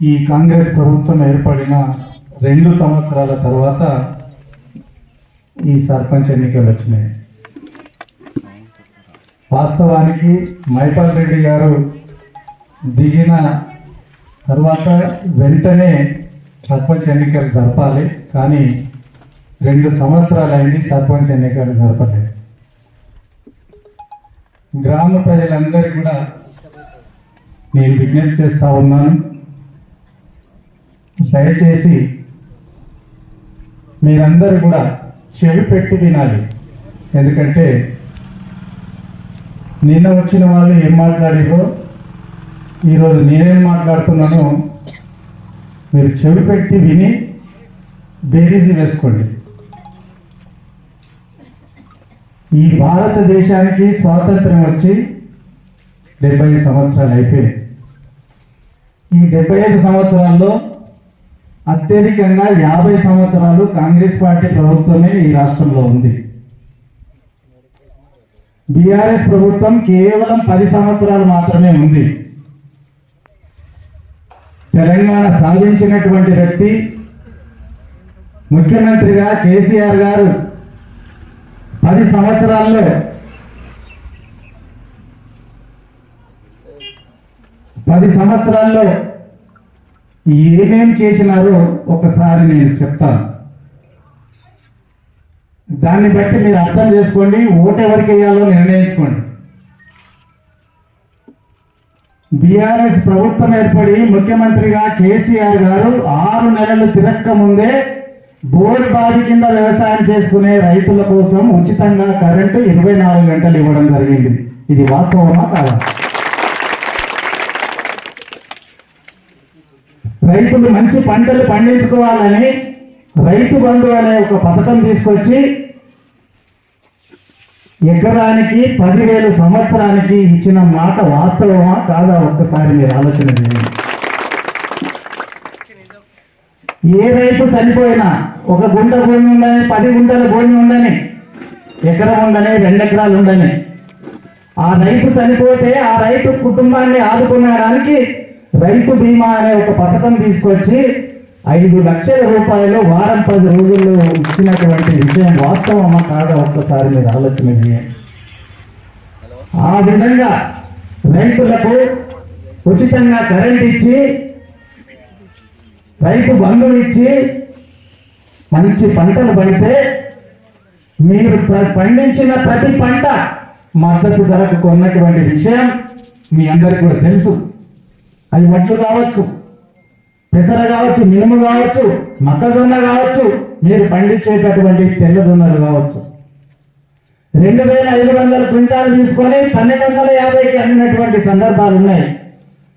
ఈ కాంగ్రెస్ ప్రభుత్వం ఏర్పడిన రెండు సంవత్సరాల తర్వాత ఈ సర్పంచ్ ఎన్నికలు వచ్చినాయి. వాస్తవానికి మైపాల్ రెడ్డి గారు దిగిన తర్వాత వెంటనే సర్పంచ్ ఎన్నికలు జరపాలి కానీ రెండు సంవత్సరాలు అయింది సర్పంచ్ ఎన్నికలు జరపలేదు. గ్రామ ప్రజలందరికీ కూడా నేను విజ్ఞప్తి చేస్తూ ఉన్నాను. దయచేసి మీరందరూ కూడా చెవి పెట్టి వినాలి. ఎందుకంటే నిన్న వచ్చిన వాళ్ళు ఏం మాట్లాడారో ఈరోజు నేనేం మాట్లాడుతున్నానో మీరు చెవి పెట్టి విని బేరీజీ వేసుకోండి. ఈ భారతదేశానికి స్వాతంత్రం వచ్చి డెబ్బై సంవత్సరాలు అయిపోయాయి ఈ డెబ్బై ఐదు సంవత్సరాల్లో అత్యధికంగా యాభై సంవత్సరాలు కాంగ్రెస్ పార్టీ ప్రభుత్వమే ఈ రాష్ట్రంలో ఉంది. బీఆర్ఎస్ ప్రభుత్వం కేవలం పది సంవత్సరాలు మాత్రమే ఉంది. తెలంగాణ సాధించినటువంటి వ్యక్తి ముఖ్యమంత్రిగా కేసీఆర్ గారు పది సంవత్సరాల్లో పది సంవత్సరాల్లో ఏమేం చేసినారో ఒకసారి నేను చెప్తాను దాన్ని బట్టి మీరు అర్థం చేసుకోండి ఓటు ఎవరికి వేయాలో నిర్ణయించుకోండి. బీఆర్ఎస్ ప్రభుత్వం ఏర్పడి ముఖ్యమంత్రిగా కేసీఆర్ గారు ఆరు నెలలు తిరక్క ముందే బోరు బావి కింద వ్యవసాయం చేసుకునే రైతుల కోసం ఉచితంగా కరెంటు ఇరవై నాలుగు గంటలు ఇవ్వడం జరిగింది. ఇది వాస్తవమా కాదా? రైతులు మంచి పంటలు పండించుకోవాలని రైతు బంధు అనే ఒక పథకం తీసుకొచ్చి ఎకరానికి పదివేలు సంవత్సరానికి ఇచ్చిన మాట వాస్తవమా కాదా ఒక్కసారి మీరు ఆలోచన చేయండి. ఏ రైతు చనిపోయినా ఒక గుంట భూమి ఉండని పది గుంటల భూమి ఉండని ఎకరం ఉండని రెండు ఎకరాలు ఉండని ఆ రైతు చనిపోతే ఆ రైతు కుటుంబాన్ని ఆదుకునడానికి రైతు బీమా అనే ఒక పథకం తీసుకొచ్చి ఐదు లక్షల రూపాయలు వారం పది రోజుల్లో ఇచ్చినటువంటి విషయం వాస్తవమా కాదా ఒక్కసారి మీరు ఆలోచన చేయండి. ఆ విధంగా రైతులకు ఉచితంగా కరెంట్ ఇచ్చి రైతు బంధువు ఇచ్చి మంచి పంటలు పడితే మీరు పండించిన ప్రతి పంట మద్దతు ధరకు కొన్నటువంటి విషయం మీ అందరికీ కూడా తెలుసు. అది వడ్లు కావచ్చు పెసర కావచ్చు మినుము కావచ్చు మొక్కజొన్న కావచ్చు మీరు పండించేటటువంటి తెల్లజొన్నలు కావచ్చు. రెండు వేల ఐదు వందల క్వింటాలు తీసుకొని పన్నెండు వందల యాభైకి అమ్మినటువంటి సందర్భాలు ఉన్నాయి.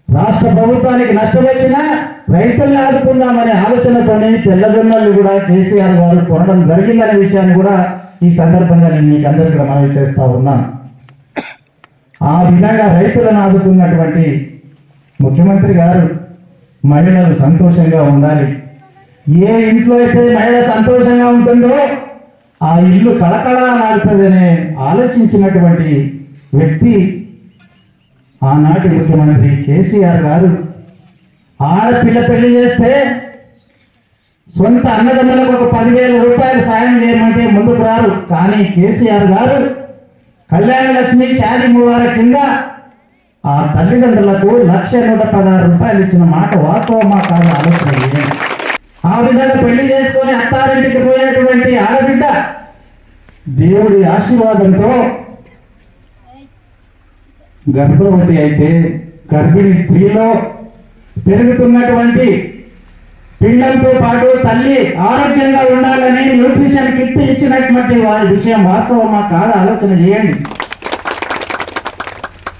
రాష్ట్ర ప్రభుత్వానికి నష్టం వచ్చినా రైతుల్ని ఆదుకుందామనే ఆలోచనతోనే తెల్లజొన్నలు కూడా కేసీఆర్ గారు కొనడం జరిగిందనే విషయాన్ని కూడా ఈ సందర్భంగా నేను మీకు అందరికీ మనవి చేస్తా ఉన్నాను. ఆ విధంగా రైతులను ఆదుకున్నటువంటి ముఖ్యమంత్రి గారు మహిళలు సంతోషంగా ఉండాలి. ఏ ఇంట్లో అయితే మహిళ సంతోషంగా ఉంటుందో ఆ ఇల్లు కళకళ మారుతుందనే ఆలోచించినటువంటి వ్యక్తి ఆనాటి ముఖ్యమంత్రి కేసీఆర్ గారు. ఆడపిల్ల పెళ్ళి చేస్తే సొంత అన్నదమ్ములకు ఒక పదివేల రూపాయలు సాయం చేయమంటే ముందుకు రారు. కానీ కేసీఆర్ గారు కళ్యాణ లక్ష్మి షాది మువార కింద ఆ తల్లిదండ్రులకు లక్ష నూట పదహారు రూపాయలు ఇచ్చిన మాట వాస్తవమా కాదు ఆలోచన చేయండి. ఆ విధంగా పెళ్ళి చేసుకొని అత్తారింటికి పోయినటువంటి ఆడబిడ్డ దేవుడి ఆశీర్వాదంతో గర్భవతి అయితే గర్భిణీ స్త్రీలో పెరుగుతున్నటువంటి పిండంతో పాటు తల్లి ఆరోగ్యంగా ఉండాలని న్యూట్రిషన్ కిట్ ఇచ్చినటువంటి వారి విషయం వాస్తవమా కాదు ఆలోచన చేయండి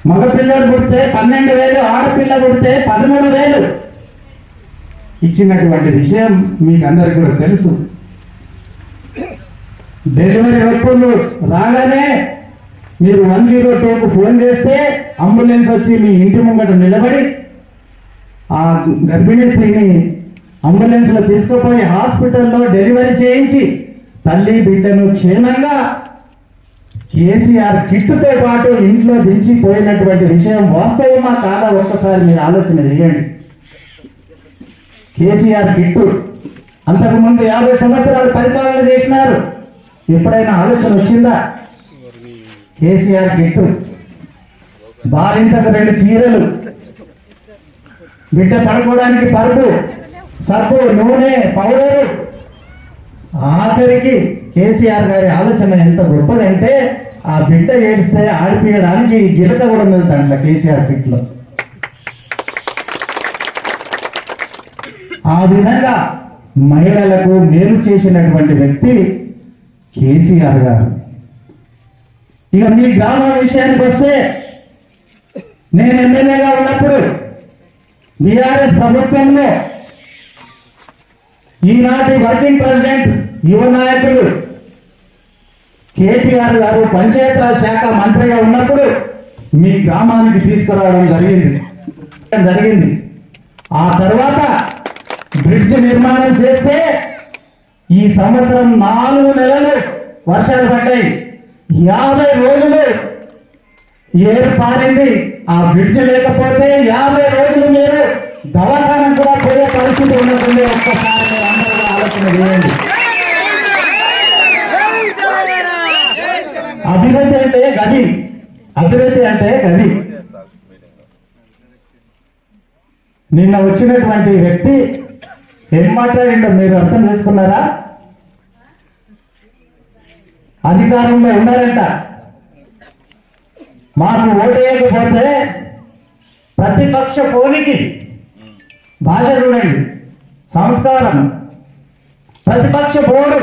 మగ పిల్లలు పుడితే పన్నెండు వేలు ఆడపిల్ల పుడితే పదమూడు వేలు. ఇచ్చినటువంటి విషయం మీకు అందరికీ కూడా తెలుసు. డెలివరీ వ్యక్తులు రాగానే మీరు వన్ జీరో టూకు ఫోన్ చేస్తే అంబులెన్స్ వచ్చి మీ ఇంటి ముంగట నిలబడి ఆ గర్భిణీ స్త్రీని అంబులెన్స్లో తీసుకుపోయి హాస్పిటల్లో డెలివరీ చేయించి తల్లి బిడ్డను క్షేమంగా కేసీఆర్ కిట్టుతో పాటు ఇంట్లో దించిపోయినటువంటి విషయం వాస్తవమా కాదా ఒక్కసారి మీరు ఆలోచన చేయండి. కేసీఆర్ కిట్టు అంతకుముందు యాభై సంవత్సరాలు పరిపాలన చేసినారు. ఎప్పుడైనా ఆలోచన వచ్చిందా? కేసీఆర్ కిట్టు బాలింతకు రెండు చీరలు బిడ్డ పడుకోవడానికి పరుపు సబ్బు నూనె పౌడరు. ఆఖరికి కేసీఆర్ గారి ఆలోచన ఎంత గొప్పదంటే ఆ బిడ్డ ఏడిస్తే ఆడిపించడానికి గిరక కూడా ఉంది దాంట్లో కేసీఆర్ పిట్లో ఆ విధంగా మహిళలకు మేలు చేసినటువంటి వ్యక్తి కేసీఆర్ గారు. ఇక మీ గ్రామ విషయానికి వస్తే నేను ఎమ్మెల్యేగా ఉన్నప్పుడు బీఆర్ఎస్ ప్రభుత్వంలో ఈనాటి వర్కింగ్ ప్రెసిడెంట్ యువ నాయకులు కేటీఆర్ గారు పంచాయతీరాజ్ శాఖ మంత్రిగా ఉన్నప్పుడు మీ గ్రామానికి తీసుకురావడం జరిగింది. జరిగింది. ఆ తర్వాత బ్రిడ్జ్ నిర్మాణం చేస్తే ఈ సంవత్సరం నాలుగు నెలలు వర్షాలు పడ్డాయి. యాభై రోజులు ఏరు పారింది ఆ బ్రిడ్జ్ లేకపోతే యాభై రోజులు మీరు దవాఖానం కూడా పోయే పరిస్థితి ఉన్నట్టుంది. ఒక్కసారి అందరూ ఆలోచన చేయండి. అభివృద్ధి అంటే గది. అభివృద్ధి అంటే గది. నిన్న వచ్చినటువంటి వ్యక్తి ఏం మాట్లాడిండో మీరు అర్థం చేసుకున్నారా? అధికారంలో ఉన్నారంట. మాకు ఓటేయకపోతే ప్రతిపక్ష పోలికి భాష చూడండి. సంస్కారం. ప్రతిపక్ష పోడు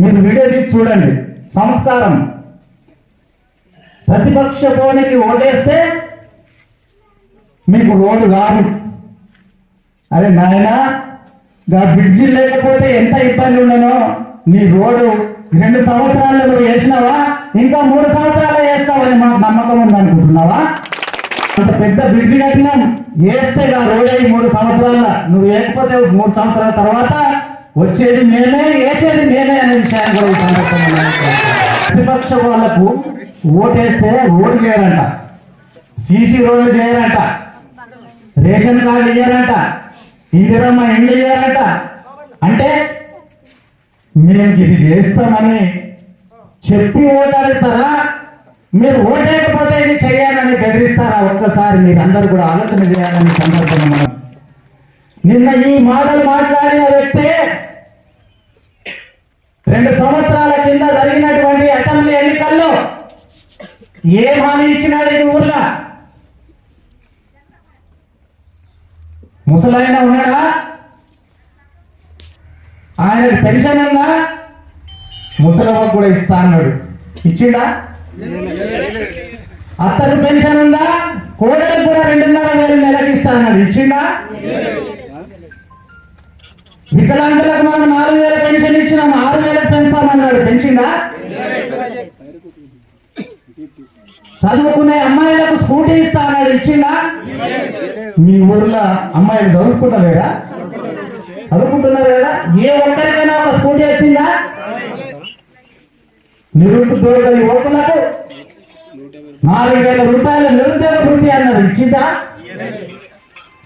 మీరు వీడియో తీసి చూడండి. సంస్కారం. ప్రతిపక్ష పోనికి ఓటేస్తే మీకు రోడ్డు కాదు. అరే నాయనా గా బ్రిడ్జి లేకపోతే ఎంత ఇబ్బంది ఉండనో నీ రోడ్డు రెండు సంవత్సరాలు నువ్వు వేసినావా? ఇంకా మూడు సంవత్సరాలు వేస్తావని మాకు నమ్మకం ఉందనుకుంటున్నావా అంత పెద్ద బ్రిడ్జి కట్టినాం. వేస్తే ఆ రోడ్ అయ్యి మూడు సంవత్సరాల నువ్వు వేయకపోతే మూడు సంవత్సరాల తర్వాత వచ్చేది మేమే వేసేది మేమే అనే విషయాన్ని కూడా సందర్భంగా ప్రతిపక్ష వాళ్ళకు ఓటేస్తే ఓటు చేయరంట. సీసీ రోడ్లు చేయరంట. రేషన్ కార్డు ఇయ్యారంట. ఇందిరమ్మ ఇండ్లు ఇయ్యారంట. అంటే మేము ఇది చేస్తామని చెప్పి ఓటాడుతారా మీరు ఓటేయకపోతే ఇది చేయాలని బెదిరిస్తారా? ఒక్కసారి మీరు అందరూ కూడా ఆలోచన చేయాలని సందర్భంగా మనం నిన్న ఈ మాటలు మాట్లాడిన వ్యక్తే రెండు సంవత్సరాల కింద జరిగినటువంటి అసెంబ్లీ ఎన్నికల్లో ఏం హామీ ఇచ్చినాడు ఈ ఊర్లో? ముసలాయన ఉన్నాడా? ఆయన పెన్షన్ ఉందా? ముసలమ్మ కూడా ఇస్తా అన్నాడు. ఇచ్చిండా? అత్తకు పెన్షన్ ఉందా? కోడలకు కూడా రెండున్నర వేలు నెలకి ఇస్తా అన్నాడు. ఇచ్చిండా? వికలాంగులకు మనం నాలుగు వేల పెన్షన్ ఇచ్చినాం ఆరు వేలకు పెంచుతామన్నాడు పెంచిందా? చదువుకునే అమ్మాయిలకు స్కూటీ ఇస్తా అన్నాడు. ఇచ్చిందా? మీ ఊర్లో అమ్మాయిలు చదువుకుంటలేరా? చదువుకుంటున్నారు కదా? ఏ ఒక్కరికైనా ఒక స్కూటీ వచ్చిందా? నిరుద్యోగ యువకులకు నాలుగు వేల రూపాయల నిరుద్యోగ వృత్తి అన్నారు. ఇచ్చిందా?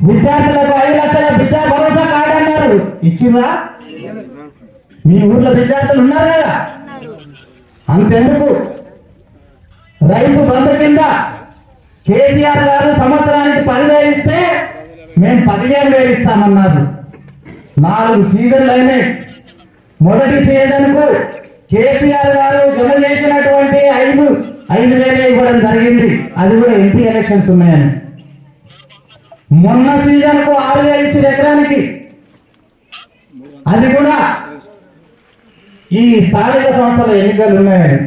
విద్యార్థులకు ఐదు లక్షల విద్యా భరోసా కార్డు అన్నారు మీ ఊర్లో విద్యార్థులు ఉన్నారు? కదా అంతెందుకు? రైతు బంధు కింద కేసీఆర్ గారు సంవత్సరానికి పదివేలు ఇస్తే మేము పదిహేను వేలు ఇస్తామన్నారు. నాలుగు సీజన్లు అయినాయి. మొదటి సీజన్కు కేసీఆర్ గారు జమ చేసినటువంటి ఐదు ఐదు వేలే ఇవ్వడం జరిగింది. అది కూడా ఎంపీ ఎలక్షన్స్ ఉన్నాయని. మొన్న సీజన్కు ఆరు వేలు ఇచ్చిన ఎకరానికి అది కూడా ఈ స్థానిక సంస్థల ఎన్నికలు ఉన్నాయని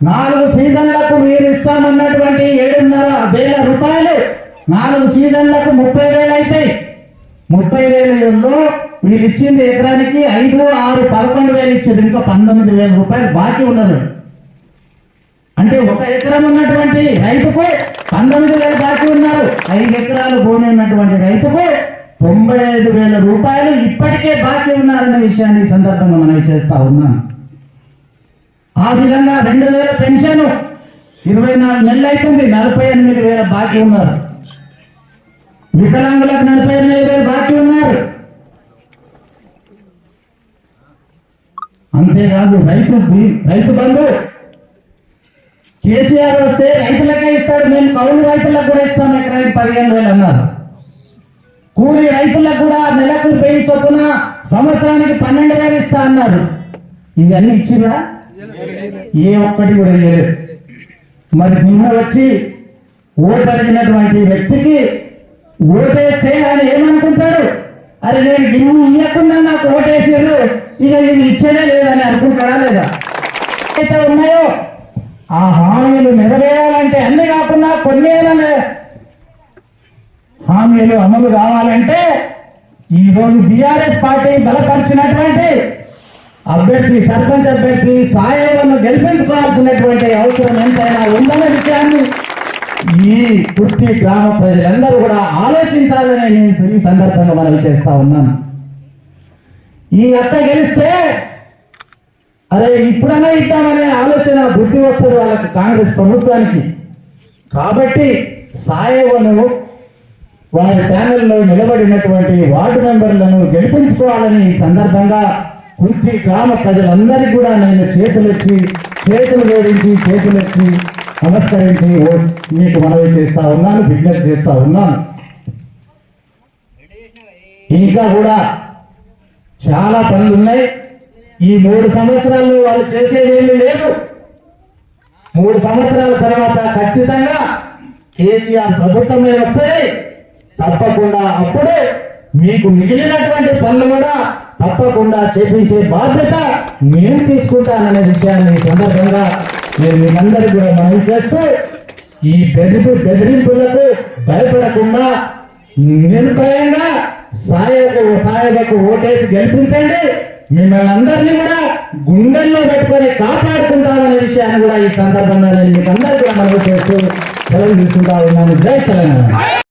నాలుగు సీజన్లకు మీరు ఇస్తామన్నటువంటి ఏడున్నర వేల రూపాయలు నాలుగు సీజన్లకు ముప్పై వేలు అవుతాయి ముప్పై వేలలో మీరు ఇచ్చింది ఎకరానికి ఐదు ఆరు పదకొండు వేలు ఇచ్చేది ఇంకా పంతొమ్మిది వేల రూపాయలు బాకీ ఉన్నది. అంటే ఒక ఎకరం ఉన్నటువంటి రైతుకు పంతొమ్మిది వేలు బాకీ ఉన్నారు. ఐదు ఎకరాలు భూమి ఉన్నటువంటి రైతుకు తొంభై ఐదు వేల రూపాయలు ఇప్పటికే బాకీ ఉన్నారన్న విషయాన్ని సందర్భంగా మనం చేస్తా ఉన్నాం. ఆ విధంగా రెండు వేల పెన్షన్ ఇరవై నాలుగు నెలలు అవుతుంది నలభై ఎనిమిది వేల బాకీ ఉన్నారు. వికలాంగులకు నలభై ఎనిమిది వేలు బాకీ ఉన్నారు. అంతేకాదు రైతు రైతు బంధు కేసీఆర్ వస్తే రైతులకే ఇస్తాడు మేము కౌలు రైతులకు కూడా ఇస్తాం ఎకరానికి పదిహేను వేలు అన్నారు. కూలి రైతులకు కూడా నెలకు వెయ్యి చొప్పున సంవత్సరానికి పన్నెండు వేలు ఇస్తా అన్నారు. ఇవన్నీ ఇచ్చిరా? ఏ ఒక్కటి కూడా లేదు. మరి నిన్న వచ్చి ఓటు అడిగినటువంటి వ్యక్తికి ఓటేస్తే ఆయన ఏమనుకుంటాడు? అరే నేను ఇన్ని ఇవ్వకుండా నాకు ఓటేసారు ఇక ఇది ఇచ్చేదే లేదని అనుకుంటాడా లేదా? అయితే ఉన్నాయో ఆ హామీలు నెరవేరాలంటే అన్ని కాకుండా కొన్ని హామీలు అమలు కావాలంటే ఈ బీఆర్ఎస్ పార్టీ బలపరిచినటువంటి అభ్యర్థి సర్పంచ్ అభ్యర్థి సాయంను గెలిపించుకోవాల్సినటువంటి అవసరం ఎంతైనా ఉందన్న విషయాన్ని ఈ కుర్తి గ్రామ ప్రజలందరూ కూడా ఆలోచించాలని నేను ఈ సందర్భంగా మనం చేస్తా ఉన్నాను. ఈ అత్త గెలిస్తే అరే ఇప్పుడన్నా ఇద్దామనే ఆలోచన బుద్ధి వస్తుంది వాళ్ళకి కాంగ్రెస్ ప్రభుత్వానికి. కాబట్టి సాయవను వారి ప్యానెల్లో నిలబడినటువంటి వార్డు మెంబర్లను గెలిపించుకోవాలని ఈ సందర్భంగా కుర్తి గ్రామ ప్రజలందరికీ కూడా నేను చేతులెత్తి చేతులు వేడించి చేతులెత్తి నమస్కరించి ఓ- మీకు మనవి చేస్తా ఉన్నాను విజ్ఞప్తి చేస్తా ఉన్నాను. ఇంకా కూడా చాలా పనులు ఉన్నాయి ఈ మూడు సంవత్సరాల్లో వాళ్ళు చేసేదేమీ లేదు. మూడు సంవత్సరాల తర్వాత ఖచ్చితంగా కేసీఆర్ ప్రభుత్వమే వస్తాయి తప్పకుండా అప్పుడే మీకు మిగిలినటువంటి పనులు కూడా తప్పకుండా చేపించే బాధ్యత నేను తీసుకుంటాననే విషయాన్ని సందర్భంగా నేను మీకందరికీ కూడా మనం చేస్తూ ఈ బెదిరి బెదిరింపులకు భయపడకుండా నిర్భయంగా సాయకు సాయకు ఓటేసి గెలిపించండి. మిమ్మల్ని అందరినీ కూడా గుండెల్లో పెట్టుకొని కాపాడుకుంటామనే విషయాన్ని కూడా ఈ సందర్భంగా నేను మీకు అందరికీ కూడా మనం చేస్తూ సెలవు తీసుకుంటా ఉన్నాను. జై తెలంగాణ.